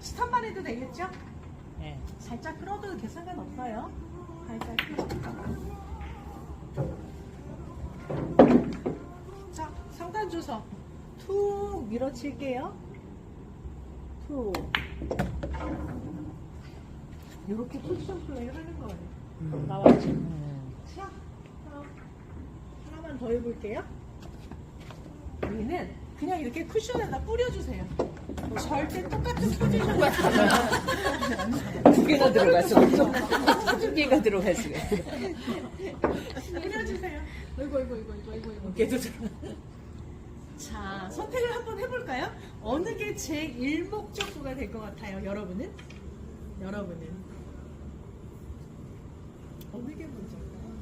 스탑만 해도 되겠죠? 네. 살짝 끌어도 돼 상관없어요. 살짝 끌어. 자, 상단 주서 툭 밀어칠게요. 툭. 이렇게 포지션 플레이 하는 거예요. 나왔지? 음. 자, 그럼 하나만 더 해볼게요. 여기는 그냥 이렇게 쿠션에다 뿌려주세요. 절대 똑같은 포지션이 두 개나 들어갔어. 두 개가 들어갔어. 뿌려주세요. 이거 이거 이거 이거 이거 이거. 개도 들어. 자, 선택을 한번 해볼까요? 어느 게 제 일목적구가 될 것 같아요, 여러분은? 여러분은? 어느 게 먼저일까요?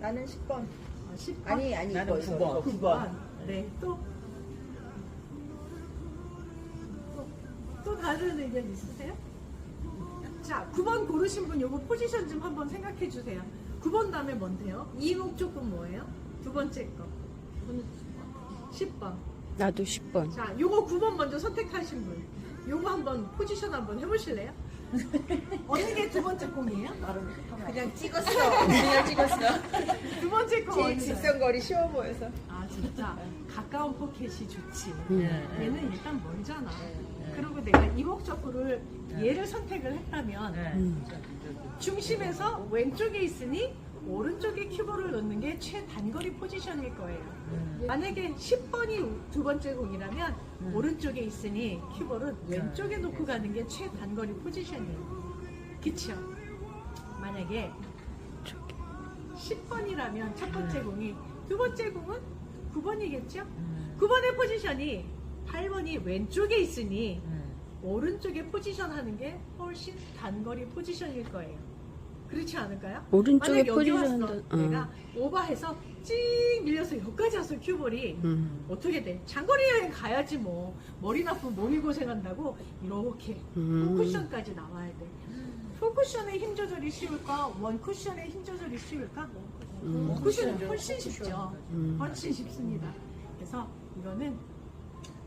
나는 10번. 아, 10번? 아니, 아니, 나는 이거, 9번. 9번. 네, 또? 또, 또 다른 의견 있으세요? 자, 9번 고르신 분 요거 포지션 좀 한번 생각해 주세요. 9번 다음에 뭔데요? 이목적은 뭐예요? 두 번째 거. 10번. 나도 10번. 자, 요거 9번 먼저 선택하신 분. 요거 한번 포지션 한번 해보실래요? 어느 게 두 번째 공이에요? 그냥 찍었어. 그냥 찍었어. 두 번째 공 제일 거예요? 직선거리 쉬워 보여서. 아 진짜 가까운 포켓이 좋지. 음. 얘는 일단 멀잖아. 그리고 내가 이목적구를 얘를 선택을 했다면 음. 중심에서 왼쪽에 있으니 오른쪽에 큐브를 놓는 게 최단거리 포지션일 거예요. 만약에 10번이 두 번째 공이라면 오른쪽에 있으니 큐브를 왼쪽에 놓고 가는 게 최단거리 포지션이에요. 그쵸? 만약에 10번이라면 첫 번째 공이 두 번째 공은 9번이겠죠? 9번의 포지션이 8번이 왼쪽에 있으니 오른쪽에 포지션 하는 게 훨씬 단거리 포지션일 거예요. 그렇지 않을까요? 오른쪽에 만약 여기 왔어. 어. 내가 오버해서 찡 밀려서 여기까지 왔어 큐볼이 음. 어떻게 돼? 장거리 여행 가야지 뭐 머리 나쁘고 몸이 고생한다고 이렇게 음. 풀쿠션까지 나와야 돼. 풀쿠션의 힘 조절이 쉬울까? 원 쿠션의 힘 조절이 쉬울까? 음. 원 쿠션은 훨씬 쉽죠. 음. 훨씬 쉽습니다. 그래서 이거는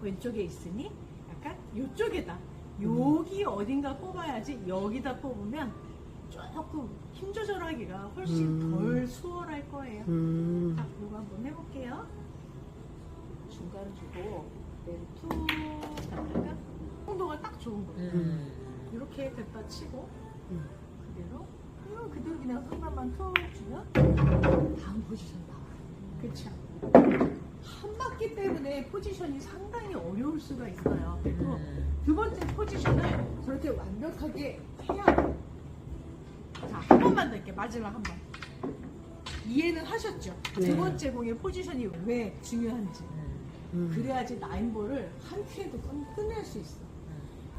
왼쪽에 있으니 약간 이쪽에다 여기 어딘가 뽑아야지 여기다 뽑으면 조금 힘 조절하기가 훨씬 음. 덜 수월할 거예요. 음. 자, 이거 한번 해볼게요. 중간을 주고 내를 툭 하다가 홍도가 딱 좋은 거예요. 음. 이렇게 됐다 치고 음. 그대로 그리고 그대로 그냥 하나만 툭 주면 다음 포지션 나와요. 그렇죠? 한 바퀴 때문에 포지션이 상당히 어려울 수가 있어요. 그리고 두 번째 포지션을 저렇게 완벽하게 해야 돼요. 자, 한 번만 더 할게요. 마지막 한 번. 이해는 하셨죠? 네. 두 번째 공의 포지션이 왜 중요한지. 음. 그래야지 나인볼을 한 큐에도 끝- 끝낼 수 있어.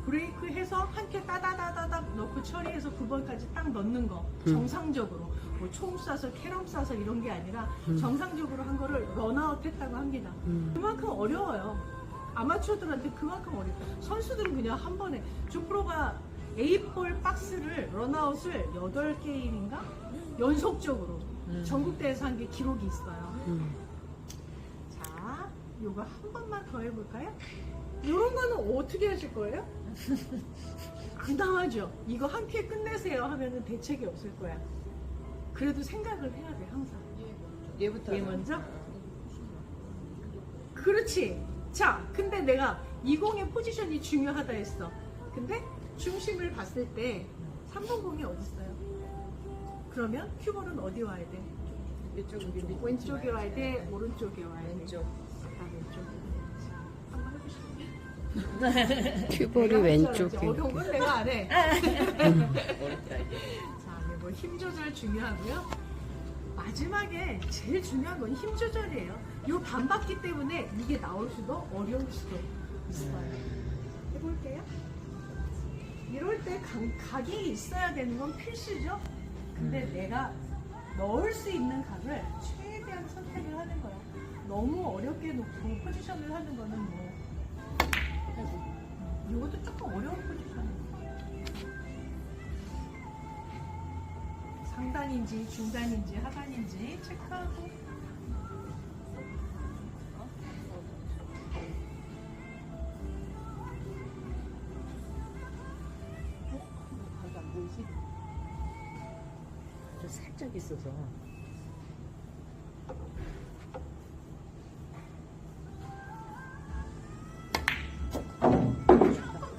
브레이크 해서 한 큐 따다다다다 넣고 처리해서 9번까지 딱 넣는 거 음. 정상적으로 뭐 총 쏴서 캐럼 쏴서 이런 게 아니라 음. 정상적으로 한 거를 런아웃 했다고 합니다. 음. 그만큼 어려워요. 아마추어들한테 그만큼 어려워. 선수들은 그냥 한 번에 주프로가 에이볼 박스를 런아웃을 8게임인가 연속적으로 음. 전국대회에서 한 게 기록이 있어요. 음. 자, 요거 한 번만 더 해볼까요? 요런 거는 어떻게 하실 거예요? 당당하죠? 이거 한 큐에 끝내세요 하면은 대책이 없을 거야. 그래도 생각을 해야 돼, 항상. 얘부터. 얘 먼저? 그렇지. 자, 근데 내가 20의 포지션이 중요하다 했어. 근데 중심을 봤을 때 3번 공이 어디 있어요? 그러면 큐볼은 어디 와야 돼? 이쪽, 우리 왼쪽에 와야 돼? 오른쪽에 와야 돼? 왼쪽. 아, 왼쪽에. 한번 해보실게요. 큐볼이 왼쪽에. 어려운 건 내가 안 해. 자, 이제 뭐힘 조절 중요하고요. 마지막에 제일 중요한 건 힘 조절이에요. 요 반바퀴 때문에 이게 나올 수도 어려울 수도 있어요. 해볼게요. 이럴 때 각, 각이 있어야 되는 건 필수죠. 근데 내가 넣을 수 있는 각을 최대한 선택을 하는 거야. 너무 어렵게 놓고 포지션을 하는 거는 뭐. 그래서 이것도 조금 어려운 포지션이에요. 상단인지 중단인지 하단인지 체크하고 살짝 있어서.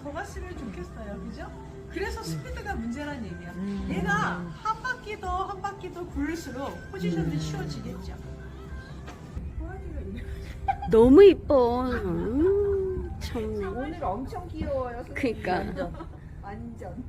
더 갔으면 좋겠어요. 그죠? 그래서 스피드가 문제란 얘기야. 음. 얘가 한 바퀴 더 한 바퀴 더 굴릴수록 포지션도 쉬워지겠죠. 호랑이가 이래. 너무 이뻐. 음, 참네. 오늘 엄청 귀여워요. 그니까. 완전.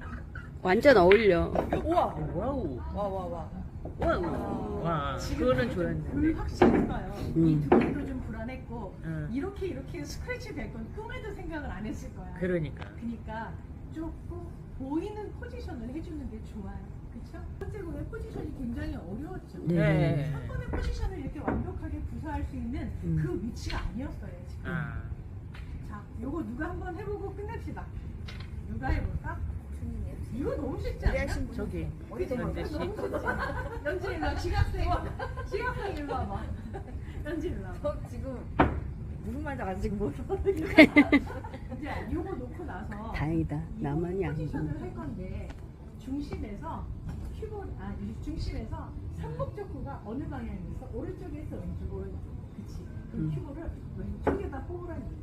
완전 어울려. 우와. 와우. 와, 와, 와. 와우. 와, 지금 그거는 그 좋았는데. 확실히 봐요. 음. 이 두께도 좀 불안했고 응. 이렇게 이렇게 스크래치 될건 꿈에도 생각을 안 했을 거야. 그러니까. 그러니까 조금 보이는 포지션을 해주는 게 좋아요. 그렇죠? 첫 번째 공의 포지션이 굉장히 어려웠죠. 네. 한 번의 포지션을 이렇게 완벽하게 구사할 수 있는 음. 그 위치가 아니었어요 지금. 아. 자, 요거 누가 한번 해보고 끝냅시다. 누가 해볼까? 이거 너무 쉽지 분. 저기. 너무 쉽지 않아? 연지 일로 와. 지각생. 지각생 일로 와봐. 연지 일로 와봐. 저 지금 무슨 말인지 아직 모르겠어요. 이제 요거 놓고 나서 다행이다. 나만이 아니고. 포지션을 할 건데 중심에서 큐볼 아 이 중심에서 삼목적구가 어느 방향에 있어? 오른쪽에서 왼쪽 오른쪽. 그치. 그럼 음. 큐볼을 왼쪽에다 뽑으라는 얘기.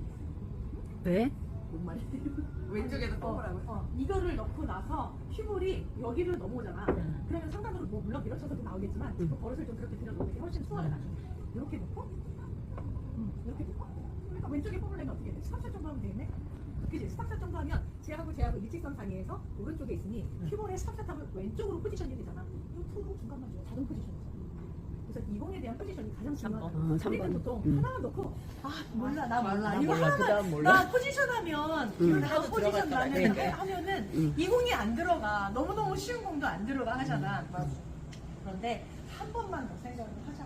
왜? 뭔 말이지? 왼쪽에다 뽑으라고요? 어, 이거를 넣고 나서 큐볼이 여기를 넘어오잖아. 음. 그러면 상단으로 뭐 물론 밀어쳐서도 나오겠지만 음. 그 버릇을 좀 그렇게 들여놓는 게 훨씬 수월해 음. 나중에. 이렇게 놓고, 음, 이렇게 놓고. 그러니까 왼쪽에 뽑으려면 어떻게 돼? 스탑샷 정도 하면 되겠네. 그지? 스탑샷 정도 하면 쟤하고 쟤하고 일직선 상의에서 오른쪽에 있으니 음. 큐볼에 스탑샷 하면 왼쪽으로 포지션이 되잖아. 이투 중간만 줘. 작은 포지션이잖아. 그래서 이공에 대한 포지션이 가장 중요하다. 어, 우리는 3번. 보통 음. 하나만 넣고 아 몰라 나 몰라 나 이거 몰라, 하나만 그다음 몰라. 나 포지션 하면 음. 이거 다 하도 포지션 들어갔더라. 나는 네. 하면은 음. 이 공이 안 들어가 너무 너무 쉬운 공도 안 들어가 하잖아. 그런데 한 번만 더 생각을 하자.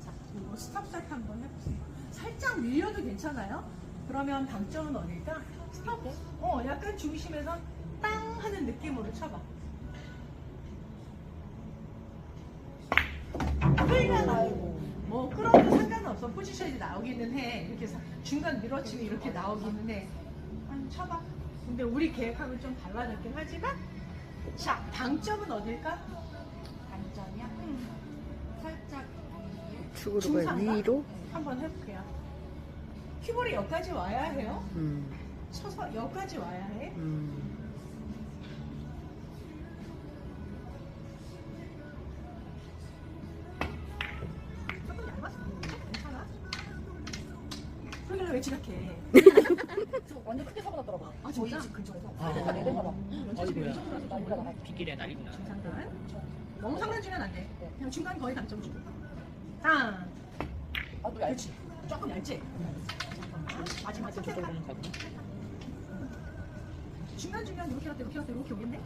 자 이거 스탑샷 한번 해보세요. 살짝 밀려도 괜찮아요. 그러면 방점은 어딜까? 스탑. 어 약간 중심에서 땅 하는 느낌으로 쳐봐. 끌려 나오고 뭐 끌어도 상관없어 포지션이 나오기는 해 이렇게 사- 중간 밀어치고 이렇게 나오기는 해 한번 쳐봐 근데 우리 계획하고 좀 달라졌긴 하지만 자 방점은 어딜까? 방점이야? 음, 살짝 축으로 가 중상가? 위로? 한번 해볼게요 큐볼이 여기까지 와야 해요 음. 쳐서 여기까지 와야 해 음. 그러길래 왜 지각해 완전 크게 사고 났더라고. 아 진짜? 근처에서. 아. 내려가봐. 어이구야. 빗길에 날리구나. 중상단 너무 상단 주면 안 돼. 그냥 중간 거의 당점 주고. 땅. 아, 또 얇지. 조금 얇지. 잠깐만. 마지막 가고. 중간 중간 이렇게 갔다 이렇게 갔다 이렇게 오겠네.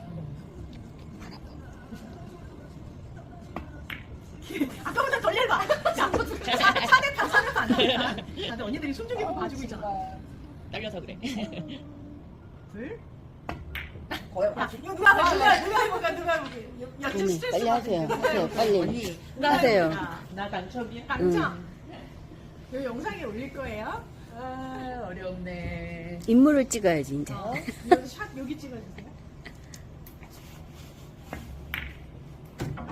아까보다 덜 얇아. 자, 4대판, 4대판. 다들 언니들이 숨 죽이고 봐주고 있잖아. 딸려서 그래. 둘. 거의 야, 이거 누가 봐, 누가 누가 해볼까, 누가 해볼까. 야, 좀 언니, 스트레스 빨리 하세요. 받겠다. 하세요, 빨리. 언니, 하세요. 나 당첨이야? 당첨. 이 영상에 올릴 거예요. 아, 어렵네. 인물을 찍어야지, 이제. 어, 이거 샷 여기 찍어주세요.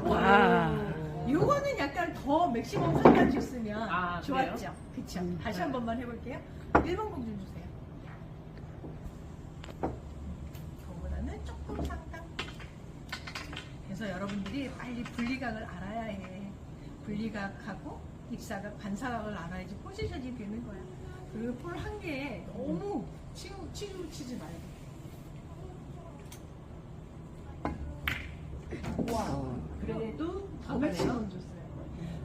와. 요거는 약간 더 맥시멈 상단 줬으면 아, 좋았죠. 그쵸. 음. 다시 한 번만 해볼게요. 1번 공좀 주세요. 그거보다는 조금 상단. 그래서 여러분들이 빨리 분리각을 알아야 해. 분리각하고 입사각, 반사각을 알아야지 포지션이 되는 거야. 그리고 볼 한 개에 너무 치우, 치우 치지 말고. 어. 그래도 더 아, 맥시멈 줬어요.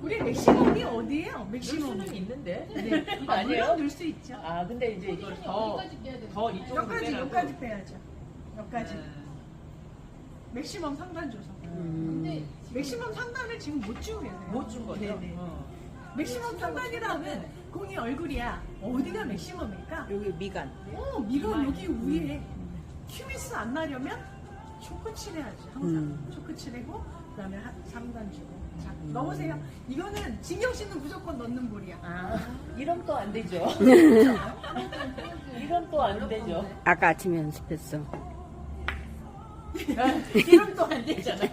우리 맥시멈이 어디예요? 맥시멈. 수는 있는데. 네. 아, 아니에요? 물론 넣을 수 있죠. 아, 근데 이제 이걸 더, 더 이쪽으로 여기까지, 빼라고. 여기까지 빼야죠. 여기까지. 네. 맥시멈 상단 줘서. 음. 맥시멈 상단을 지금 못 주고 계세요. 못 준 거죠? 네네. 어. 맥시멈 상단이라면 공이 얼굴이야. 어디가 맥시멈일까? 여기 미간. 어, 미간 여기 위에. 큐미스 안 나려면 초크 칠해야지. 항상. 음. 초크 칠하고, 그 다음에 상단 주고. 자, 넣으세요. 이거는 진경 씨는 무조건 넣는 볼이야. 아, 이런 또안 되죠. 이런 또안 되죠. 아까 아침에 연습했어. 이름 또 안 되잖아.